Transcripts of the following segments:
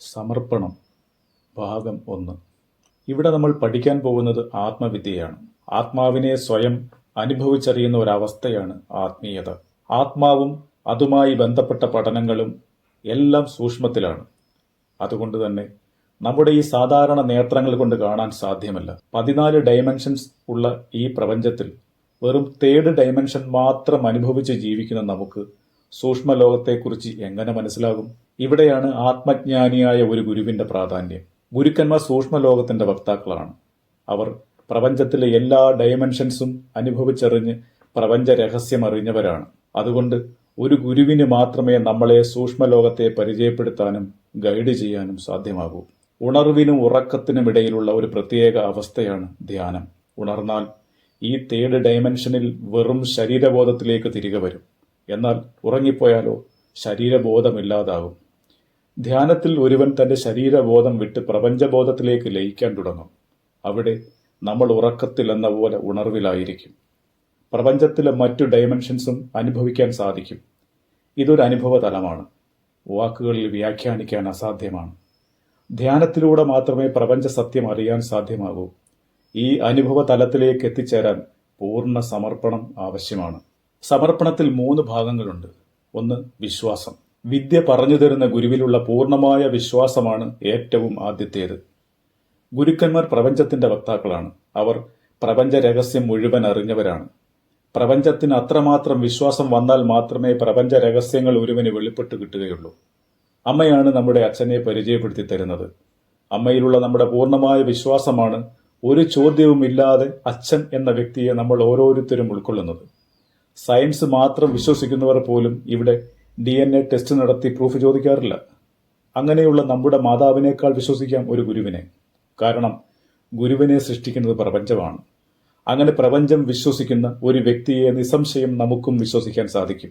സമർപ്പണം ഭാഗം ഒന്ന്. ഇവിടെ നമ്മൾ പഠിക്കാൻ പോകുന്നത് ആത്മവിദ്യയാണ്. ആത്മാവിനെ സ്വയം അനുഭവിച്ചറിയുന്ന ഒരവസ്ഥയാണ് ആത്മീയത. ആത്മാവും അതുമായി ബന്ധപ്പെട്ട പഠനങ്ങളും എല്ലാം സൂക്ഷ്മത്തിലാണ്. അതുകൊണ്ട് തന്നെ നമ്മുടെ ഈ സാധാരണ നേത്രങ്ങൾ കൊണ്ട് കാണാൻ സാധ്യമല്ല. പതിനാല് ഡയമെൻഷൻസ് ഉള്ള ഈ പ്രപഞ്ചത്തിൽ വെറും തേർഡ് ഡയമെൻഷൻ മാത്രം അനുഭവിച്ച് ജീവിക്കുന്ന നമുക്ക് സൂക്ഷ്മ ലോകത്തെക്കുറിച്ച് എങ്ങനെ മനസ്സിലാകും? ഇവിടെയാണ് ആത്മജ്ഞാനിയായ ഒരു ഗുരുവിന്റെ പ്രാധാന്യം. ഗുരുക്കന്മാർ സൂക്ഷ്മ ലോകത്തിന്റെ വക്താക്കളാണ്. അവർ പ്രപഞ്ചത്തിലെ എല്ലാ ഡയമെൻഷൻസും അനുഭവിച്ചറിഞ്ഞ് പ്രപഞ്ച രഹസ്യം അറിഞ്ഞവരാണ്. അതുകൊണ്ട് ഒരു ഗുരുവിന് മാത്രമേ നമ്മളെ സൂക്ഷ്മ ലോകത്തെ പരിചയപ്പെടുത്താനും ഗൈഡ് ചെയ്യാനും സാധ്യമാകൂ. ഉണർവിനും ഉറക്കത്തിനും ഇടയിലുള്ള ഒരു പ്രത്യേക അവസ്ഥയാണ് ധ്യാനം. ഉണർന്നാൽ ഈ തേർഡ് ഡയമെൻഷനിൽ വെറും ശരീരബോധത്തിലേക്ക് തിരികെ വരും. എന്നാൽ ഉറങ്ങിപ്പോയാലോ ശരീരബോധമില്ലാതാകും. ധ്യാനത്തിൽ ഒരുവൻ തന്റെ ശരീരബോധം വിട്ട് പ്രപഞ്ചബോധത്തിലേക്ക് ലയിക്കാൻ തുടങ്ങും. അവിടെ നമ്മൾ ഉറക്കത്തിൽ എന്ന പോലെ ഉണർവിലായിരിക്കും. പ്രപഞ്ചത്തിലെ മറ്റു ഡയമെൻഷൻസും അനുഭവിക്കാൻ സാധിക്കും. ഇതൊരു അനുഭവ തലമാണ് വാക്കുകളിൽ വ്യാഖ്യാനിക്കാൻ അസാധ്യമാണ്. ധ്യാനത്തിലൂടെ മാത്രമേ പ്രപഞ്ച സത്യം അറിയാൻ സാധ്യമാകൂ. ഈ അനുഭവ തലത്തിലേക്ക് എത്തിച്ചേരാൻ പൂർണ സമർപ്പണം ആവശ്യമാണ്. സമർപ്പണത്തിൽ മൂന്ന് ഭാഗങ്ങളുണ്ട്. ഒന്ന് വിശ്വാസം. വിദ്യ പറഞ്ഞു തരുന്ന ഗുരുവിലുള്ള പൂർണമായ വിശ്വാസമാണ് ഏറ്റവും ആദ്യത്തേത്. ഗുരുക്കന്മാർ പ്രപഞ്ചത്തിന്റെ വക്താക്കളാണ്. അവർ പ്രപഞ്ച രഹസ്യം മുഴുവൻ അറിഞ്ഞവരാണ്. പ്രപഞ്ചത്തിന് അത്രമാത്രം വിശ്വാസം വന്നാൽ മാത്രമേ പ്രപഞ്ച രഹസ്യങ്ങൾ ഒരുവന് വെളിപ്പെട്ട് കിട്ടുകയുള്ളൂ. അമ്മയാണ് നമ്മുടെ അച്ഛനെ പരിചയപ്പെടുത്തി തരുന്നത്. അമ്മയിലുള്ള നമ്മുടെ പൂർണമായ വിശ്വാസമാണ് ഒരു ചോദ്യവും ഇല്ലാതെ അച്ഛൻ എന്ന വ്യക്തിയെ നമ്മൾ ഓരോരുത്തരും ഉൾക്കൊള്ളുന്നത്. സയൻസ് മാത്രം വിശ്വസിക്കുന്നവർ പോലും ഇവിടെ ഡി എൻ എ ടെസ്റ്റ് നടത്തി പ്രൂഫ് ചോദിക്കാറില്ല. അങ്ങനെയുള്ള നമ്മുടെ മാതാവിനേക്കാൾ വിശ്വസിക്കാം ഒരു ഗുരുവിനെ. കാരണം ഗുരുവിനെ സൃഷ്ടിക്കുന്നത് പ്രപഞ്ചമാണ്. അങ്ങനെ പ്രപഞ്ചം വിശ്വസിക്കുന്ന ഒരു വ്യക്തിയെ നിസ്സംശയം നമുക്കും വിശ്വസിക്കാൻ സാധിക്കും.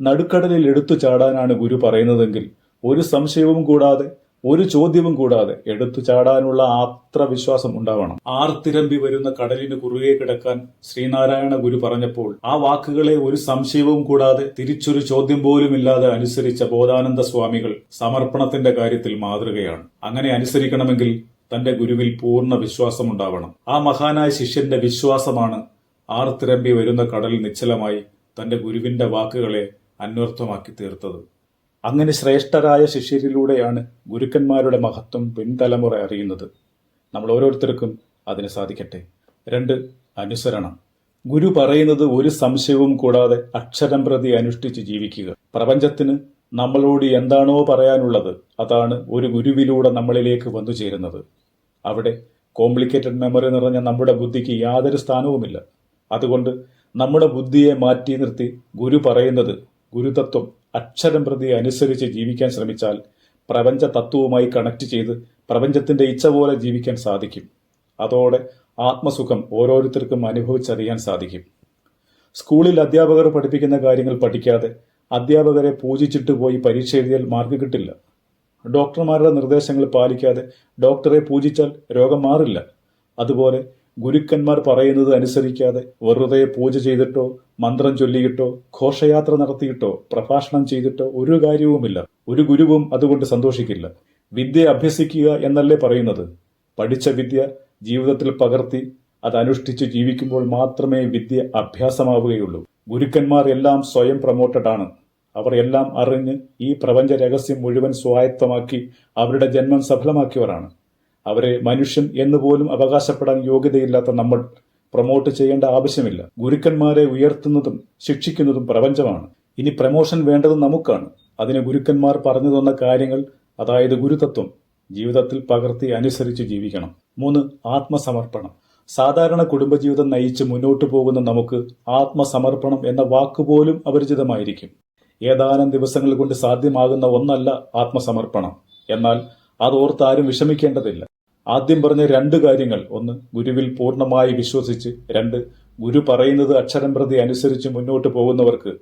നടുക്കടലിൽ എടുത്തു ചാടാനാണ് ഗുരു പറയുന്നതെങ്കിൽ ഒരു സംശയവും കൂടാതെ ഒരു ചോദ്യവും കൂടാതെ എടുത്തു ചാടാനുള്ള ആത്ര വിശ്വാസം ഉണ്ടാവണം. ആർത്തിരമ്പി വരുന്ന കടലിന് കുറുകെ കിടക്കാൻ ശ്രീനാരായണ ഗുരു പറഞ്ഞപ്പോൾ ആ വാക്കുകളെ ഒരു സംശയവും കൂടാതെ തിരിച്ചൊരു ചോദ്യം പോലും ഇല്ലാതെ അനുസരിച്ച ബോധാനന്ദ സ്വാമികൾ സമർപ്പണത്തിന്റെ കാര്യത്തിൽ മാതൃകയാണ്. അങ്ങനെ അനുസരിക്കണമെങ്കിൽ തന്റെ ഗുരുവിൽ പൂർണ വിശ്വാസം ഉണ്ടാവണം. ആ മഹാനായ ശിഷ്യന്റെ വിശ്വാസമാണ് ആർത്തിരമ്പി വരുന്ന കടൽ നിശ്ചലമായി തന്റെ ഗുരുവിന്റെ വാക്കുകളെ അന്വർത്ഥമാക്കി തീർത്തത്. അങ്ങനെ ശ്രേഷ്ഠരായ ശിഷ്യരിലൂടെയാണ് ഗുരുക്കന്മാരുടെ മഹത്വം പിൻതലമുറ അറിയുന്നത്. നമ്മൾ ഓരോരുത്തർക്കും അതിന് സാധിക്കട്ടെ. രണ്ട് അനുസരണം. ഗുരു പറയുന്നത് ഒരു സംശയവും കൂടാതെ അക്ഷരം പ്രതി അനുഷ്ഠിച്ച് ജീവിക്കുക. പ്രപഞ്ചത്തിന് നമ്മളോട് എന്താണോ പറയാനുള്ളത് അതാണ് ഒരു ഗുരുവിലൂടെ നമ്മളിലേക്ക് വന്നു ചേരുന്നത്. അവിടെ കോംപ്ലിക്കേറ്റഡ് മെമ്മറി നിറഞ്ഞ നമ്മുടെ ബുദ്ധിക്ക് യാതൊരു സ്ഥാനവുമില്ല. അതുകൊണ്ട് നമ്മുടെ ബുദ്ധിയെ മാറ്റി നിർത്തി ഗുരു പറയുന്നത് ഗുരുതത്വം അക്ഷരം പ്രതി അനുസരിച്ച് ജീവിക്കാൻ ശ്രമിച്ചാൽ പ്രപഞ്ച തത്വവുമായി കണക്ട് ചെയ്ത് പ്രപഞ്ചത്തിന്റെ ഇച്ഛ പോലെ ജീവിക്കാൻ സാധിക്കും. അതോടെ ആത്മസുഖം ഓരോരുത്തർക്കും അനുഭവിച്ചറിയാൻ സാധിക്കും. സ്കൂളിൽ അധ്യാപകർ പഠിപ്പിക്കുന്ന കാര്യങ്ങൾ പഠിക്കാതെ അധ്യാപകരെ പൂജിച്ചിട്ട് പോയി പരീക്ഷ എഴുതിയാൽ മാർക്ക് കിട്ടില്ല. ഡോക്ടർമാരുടെ നിർദ്ദേശങ്ങൾ പാലിക്കാതെ ഡോക്ടറെ പൂജിച്ചാൽ രോഗം മാറില്ല. അതുപോലെ ഗുരുക്കന്മാർ പറയുന്നത് അനുസരിക്കാതെ വെറുതെ പൂജ ചെയ്തിട്ടോ മന്ത്രം ചൊല്ലിയിട്ടോ ഘോഷയാത്ര നടത്തിയിട്ടോ പ്രഭാഷണം ചെയ്തിട്ടോ ഒരു കാര്യവുമില്ല. ഒരു ഗുരുവും അതുകൊണ്ട് സന്തോഷിക്കില്ല. വിദ്യ അഭ്യസിക്കുക എന്നല്ലേ പറയുന്നത്? പഠിച്ച വിദ്യ ജീവിതത്തിൽ പകർത്തി അത് അനുഷ്ഠിച്ച് ജീവിക്കുമ്പോൾ മാത്രമേ വിദ്യ അഭ്യാസമാവുകയുള്ളൂ. ഗുരുക്കന്മാർ എല്ലാം സ്വയം പ്രൊമോട്ടഡ് ആണ്. അവർ എല്ലാം അറിഞ്ഞ് ഈ പ്രപഞ്ച രഹസ്യം മുഴുവൻ സ്വായത്തമാക്കി അവരുടെ ജന്മം സഫലമാക്കിയവരാണ്. അവരെ മനുഷ്യൻ എന്ന് പോലും അവകാശപ്പെടാൻ യോഗ്യതയില്ലാത്ത നമ്മൾ പ്രൊമോട്ട് ചെയ്യേണ്ട ആവശ്യമില്ല. ഗുരുക്കന്മാരെ ഉയർത്തുന്നതും ശിക്ഷിക്കുന്നതും പ്രപഞ്ചമാണ്. ഇനി പ്രമോഷൻ വേണ്ടത് നമുക്കാണ്. അതിന് ഗുരുക്കന്മാർ പറഞ്ഞു തന്ന കാര്യങ്ങൾ അതായത് ഗുരുതത്വം ജീവിതത്തിൽ പകർത്തി അനുസരിച്ച് ജീവിക്കണം. മൂന്ന് ആത്മസമർപ്പണം. സാധാരണ കുടുംബജീവിതം നയിച്ച് മുന്നോട്ടു പോകുന്ന നമുക്ക് ആത്മസമർപ്പണം എന്ന വാക്കുപോലും അപരിചിതമായിരിക്കും. ഏതാനും ദിവസങ്ങൾ കൊണ്ട് സാധ്യമാകുന്ന ഒന്നല്ല ആത്മസമർപ്പണം. എന്നാൽ അതോർത്ത് ആരും വിഷമിക്കേണ്ടതില്ല. ആദ്യം പറഞ്ഞ രണ്ട് കാര്യങ്ങൾ. ഒന്ന് ഗുരുവിൽ പൂർണമായി വിശ്വസിച്ച്. രണ്ട് ഗുരു പറയുന്നത് അക്ഷരം പ്രതി അനുസരിച്ച് മുന്നോട്ട് പോകുന്നവർക്ക്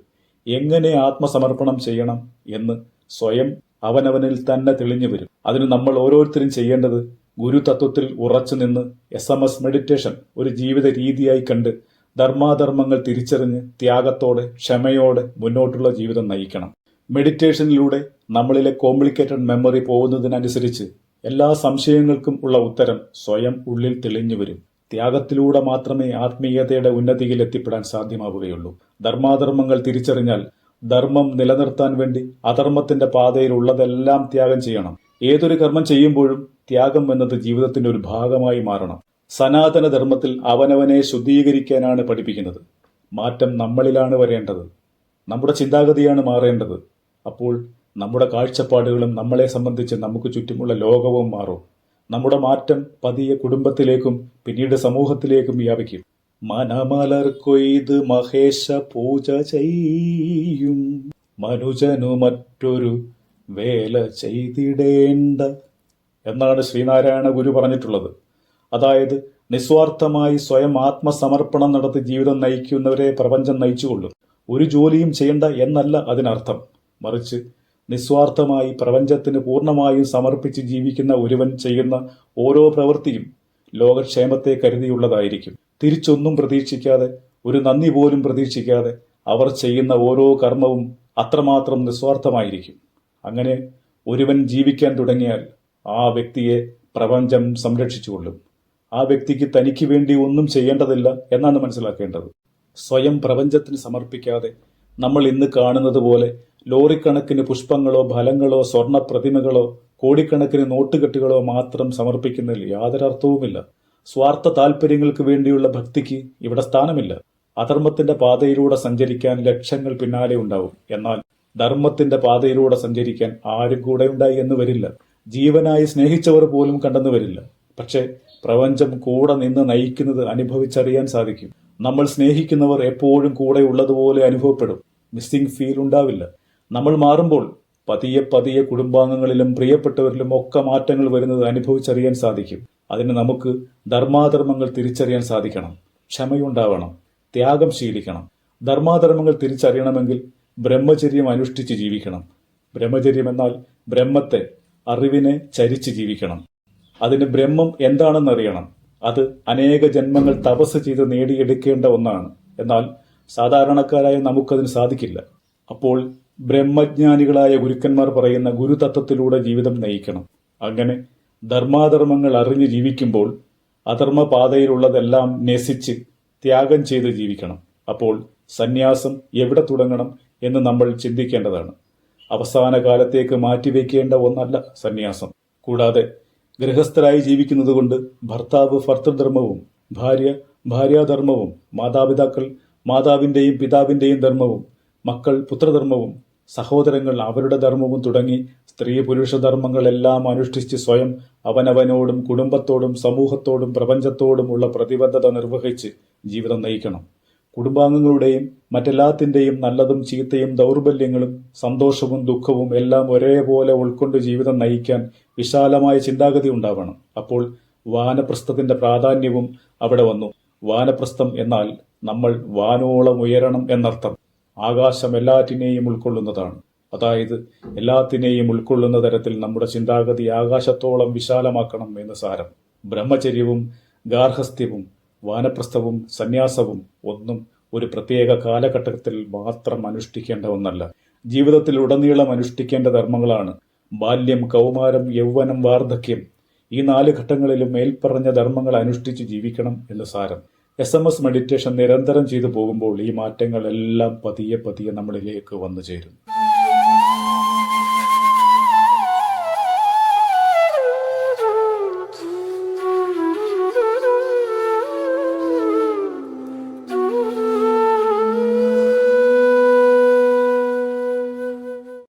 എങ്ങനെ ആത്മസമർപ്പണം ചെയ്യണം എന്ന് സ്വയം അവനവനിൽ തന്നെ തെളിഞ്ഞു വരും. അതിന് നമ്മൾ ഓരോരുത്തരും ചെയ്യേണ്ടത് ഗുരു തത്വത്തിൽ ഉറച്ചു നിന്ന് എസ് എം എസ് മെഡിറ്റേഷൻ ഒരു ജീവിത രീതിയായി കണ്ട് ധർമാധർമ്മങ്ങൾ തിരിച്ചറിഞ്ഞ് ത്യാഗത്തോടെ ക്ഷമയോടെ മുന്നോട്ടുള്ള ജീവിതം നയിക്കണം. മെഡിറ്റേഷനിലൂടെ നമ്മളിലെ കോംപ്ലിക്കേറ്റഡ് മെമ്മറി പോകുന്നതിനനുസരിച്ച് എല്ലാ സംശയങ്ങൾക്കും ഉള്ള ഉത്തരം സ്വയം ഉള്ളിൽ തെളിഞ്ഞു വരും. ത്യാഗത്തിലൂടെ മാത്രമേ ആത്മീയതയുടെ ഉന്നതിയിൽ എത്തിപ്പെടാൻ സാധ്യമാവുകയുള്ളൂ. ധർമാധർമ്മങ്ങൾ തിരിച്ചറിഞ്ഞാൽ ധർമ്മം നിലനിർത്താൻ വേണ്ടി അധർമ്മത്തിന്റെ പാതയിൽ ഉള്ളതെല്ലാം ത്യാഗം ചെയ്യണം. ഏതൊരു കർമ്മം ചെയ്യുമ്പോഴും ത്യാഗം എന്നത് ജീവിതത്തിന്റെ ഒരു ഭാഗമായി മാറണം. സനാതന ധർമ്മത്തിൽ അവനവനെ ശുദ്ധീകരിക്കാനാണ് പഠിപ്പിക്കുന്നത്. മാറ്റം നമ്മളിലാണ് വരേണ്ടത്. നമ്മുടെ ചിന്താഗതിയാണ് മാറേണ്ടത്. അപ്പോൾ നമ്മുടെ കാഴ്ചപ്പാടുകളും നമ്മളെ സംബന്ധിച്ച് നമുക്ക് ചുറ്റുമുള്ള ലോകവും മാറും. നമ്മുടെ മാറ്റം പതിയെ കുടുംബത്തിലേക്കും പിന്നീട് സമൂഹത്തിലേക്കും വ്യാപിക്കും. മനമലർ കൊയ്ത് മഹേശ പൂജ ചെയ്യും. മനുജനു മറ്റൊരു വേല ചെയ്തിടേണ്ട എന്നാണ് ശ്രീനാരായണ ഗുരു പറഞ്ഞിട്ടുള്ളത്. അതായത് നിസ്വാർത്ഥമായി സ്വയം ആത്മസമർപ്പണം നടത്തി ജീവിതം നയിക്കുന്നവരെ പ്രപഞ്ചം നയിച്ചുകൊള്ളും. ഒരു ജോലിയും ചെയ്യണ്ട എന്നല്ല അതിനർത്ഥം. മറിച്ച് നിസ്വാർത്ഥമായി പ്രപഞ്ചത്തിന് പൂർണമായും സമർപ്പിച്ച് ജീവിക്കുന്ന ഒരുവൻ ചെയ്യുന്ന ഓരോ പ്രവൃത്തിയും ലോകക്ഷേമത്തെ കരുതിയുള്ളതായിരിക്കും. തിരിച്ചൊന്നും പ്രതീക്ഷിക്കാതെ ഒരു നന്ദി പോലും പ്രതീക്ഷിക്കാതെ അവർ ചെയ്യുന്ന ഓരോ കർമ്മവും അത്രമാത്രം നിസ്വാർത്ഥമായിരിക്കും. അങ്ങനെ ഒരുവൻ ജീവിക്കാൻ തുടങ്ങിയാൽ ആ വ്യക്തിയെ പ്രപഞ്ചം സംരക്ഷിച്ചുകൊള്ളും. ആ വ്യക്തിക്ക് തനിക്ക് വേണ്ടി ഒന്നും ചെയ്യേണ്ടതില്ല എന്നാണ് മനസ്സിലാക്കേണ്ടത്. സ്വയം പ്രപഞ്ചത്തിന് സമർപ്പിക്കാതെ നമ്മൾ ഇന്ന് കാണുന്നത് പോലെ ലോറിക്കണക്കിന് പുഷ്പങ്ങളോ ഫലങ്ങളോ സ്വർണ പ്രതിമകളോ കോടിക്കണക്കിന് നോട്ടുകെട്ടുകളോ മാത്രം സമർപ്പിക്കുന്നതിൽ യാതൊരർത്ഥവുമില്ല. സ്വാർത്ഥ താല്പര്യങ്ങൾക്ക് വേണ്ടിയുള്ള ഭക്തിക്ക് ഇവിടെ സ്ഥാനമില്ല. അധർമ്മത്തിന്റെ പാതയിലൂടെ സഞ്ചരിക്കാൻ ലക്ഷങ്ങൾ പിന്നാലെ ഉണ്ടാവും. എന്നാൽ ധർമ്മത്തിന്റെ പാതയിലൂടെ സഞ്ചരിക്കാൻ ആരും കൂടെ ഉണ്ടായി എന്ന് വരില്ല. ജീവനായി സ്നേഹിച്ചവർ പോലും കണ്ടെന്ന് വരില്ല. പക്ഷേ പ്രപഞ്ചം കൂടെ നിന്ന് നയിക്കുന്നത് അനുഭവിച്ചറിയാൻ സാധിക്കും. നമ്മൾ സ്നേഹിക്കുന്നവർ എപ്പോഴും കൂടെ ഉള്ളതുപോലെ അനുഭവപ്പെടും. മിസ്സിംഗ് ഫീൽ ഉണ്ടാവില്ല. നമ്മൾ മാറുമ്പോൾ പതിയെ പതിയെ കുടുംബാംഗങ്ങളിലും പ്രിയപ്പെട്ടവരിലും ഒക്കെ മാറ്റങ്ങൾ വരുന്നത് അനുഭവിച്ചറിയാൻ സാധിക്കും. അതിന് നമുക്ക് ധർമാധർമ്മങ്ങൾ തിരിച്ചറിയാൻ സാധിക്കണം. ക്ഷമയുണ്ടാവണം. ത്യാഗം ശീലിക്കണം. ധർമാധർമ്മങ്ങൾ തിരിച്ചറിയണമെങ്കിൽ ബ്രഹ്മചര്യം അനുഷ്ഠിച്ച് ജീവിക്കണം. ബ്രഹ്മചര്യം എന്നാൽ ബ്രഹ്മത്തെ അറിവിനെ ചരിച്ച് ജീവിക്കണം. അതിന് ബ്രഹ്മം എന്താണെന്നറിയണം. അത് അനേക ജന്മങ്ങൾ തപസ് ചെയ്ത് നേടിയെടുക്കേണ്ട ഒന്നാണ്. എന്നാൽ സാധാരണക്കാരായ നമുക്കതിന് സാധിക്കില്ല. അപ്പോൾ ബ്രഹ്മജ്ഞാനികളായ ഗുരുക്കന്മാർ പറയുന്ന ഗുരുതത്വത്തിലൂടെ ജീവിതം നയിക്കണം. അങ്ങനെ ധർമാധർമ്മങ്ങൾ അറിഞ്ഞ് ജീവിക്കുമ്പോൾ അധർമ്മപാതയിലുള്ളതെല്ലാം നസിച്ച് ത്യാഗം ചെയ്ത് ജീവിക്കണം. അപ്പോൾ സന്യാസം എവിടെ തുടങ്ങണം എന്ന് നമ്മൾ ചിന്തിക്കേണ്ടതാണ്. അവസാന കാലത്തേക്ക് മാറ്റിവെക്കേണ്ട ഒന്നല്ല സന്യാസം. കൂടാതെ ഗൃഹസ്ഥരായി ജീവിക്കുന്നതുകൊണ്ട് ഭർത്താവ് ഭർത്തൃധർമ്മവും ഭാര്യ ഭാര്യാധർമ്മവും മാതാപിതാക്കൾ മാതാവിന്റെയും പിതാവിന്റെയും ധർമ്മവും മക്കൾ പുത്രധർമ്മവും സഹോദരങ്ങൾ അവരുടെ ധർമ്മവും തുടങ്ങി സ്ത്രീ പുരുഷ ധർമ്മങ്ങളെല്ലാം അനുഷ്ഠിച്ച് സ്വയം അവനവനോടും കുടുംബത്തോടും സമൂഹത്തോടും പ്രപഞ്ചത്തോടും ഉള്ള പ്രതിബദ്ധത നിർവഹിച്ച് ജീവിതം നയിക്കണം. കുടുംബാംഗങ്ങളുടെയും മറ്റെല്ലാത്തിന്റെയും നല്ലതും ചീത്തയും ദൗർബല്യങ്ങളും സന്തോഷവും ദുഃഖവും എല്ലാം ഒരേപോലെ ഉൾക്കൊണ്ട് ജീവിതം നയിക്കാൻ വിശാലമായ ചിന്താഗതി ഉണ്ടാവണം. അപ്പോൾ വാനപ്രസ്ഥത്തിന്റെ പ്രാധാന്യവും അവിടെ വന്നു. വാനപ്രസ്ഥം എന്നാൽ നമ്മൾ വാനോളം ഉയരണം എന്നർത്ഥം. ആകാശം എല്ലാറ്റിനെയും ഉൾക്കൊള്ളുന്നതാണ്. അതായത് എല്ലാത്തിനെയും ഉൾക്കൊള്ളുന്ന തരത്തിൽ നമ്മുടെ ചിന്താഗതി ആകാശത്തോളം വിശാലമാക്കണം എന്ന് സാരം. ബ്രഹ്മചര്യവും ഗാർഹസ്ഥ്യവും വാനപ്രസ്ഥവും സന്യാസവും ഒന്നും ഒരു പ്രത്യേക കാലഘട്ടത്തിൽ മാത്രം അനുഷ്ഠിക്കേണ്ട ഒന്നല്ല. ജീവിതത്തിൽ ഉടനീളം അനുഷ്ഠിക്കേണ്ട ധർമ്മങ്ങളാണ്. ബാല്യം കൗമാരം യൗവനം വാർദ്ധക്യം ഈ നാല് ഘട്ടങ്ങളിലും മേൽപ്പറഞ്ഞ ധർമ്മങ്ങൾ അനുഷ്ഠിച്ച് ജീവിക്കണം എന്ന് സാരം. എസ് എം എസ് മെഡിറ്റേഷൻ നിരന്തരം ചെയ്തു പോകുമ്പോൾ ഈ മാറ്റങ്ങളെല്ലാം പതിയെ പതിയെ നമ്മളിലേക്ക് വന്നു ചേരും.